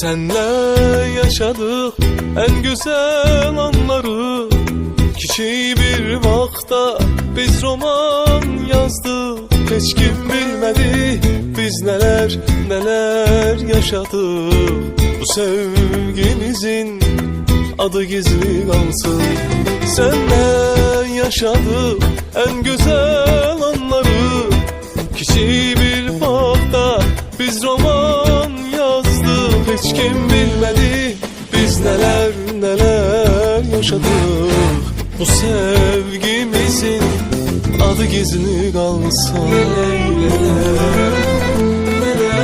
Senle yaşadık en güzel anları. Küçük bir vakta biz roman yazdık. Hiç kim bilmedi biz neler neler yaşadık. Bu sevgimizin adı gizli kalsın. Senle yaşadık en güzel anları. Küçük Hiç kim bilmedi. Biz neler neler yaşadık. Bu sevgimizin adı gizli kalsın neler.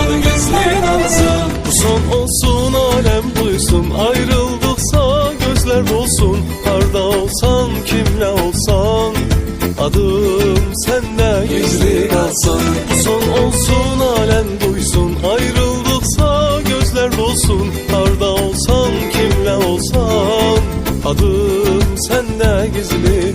Adı gizli kalsın. Bu son olsun alem duysun Ayrıldıksa kalsın son olsun alem duysun. Ayrıldıksa gözler olsun Harda olsan kimle olsan? Adım sende gizli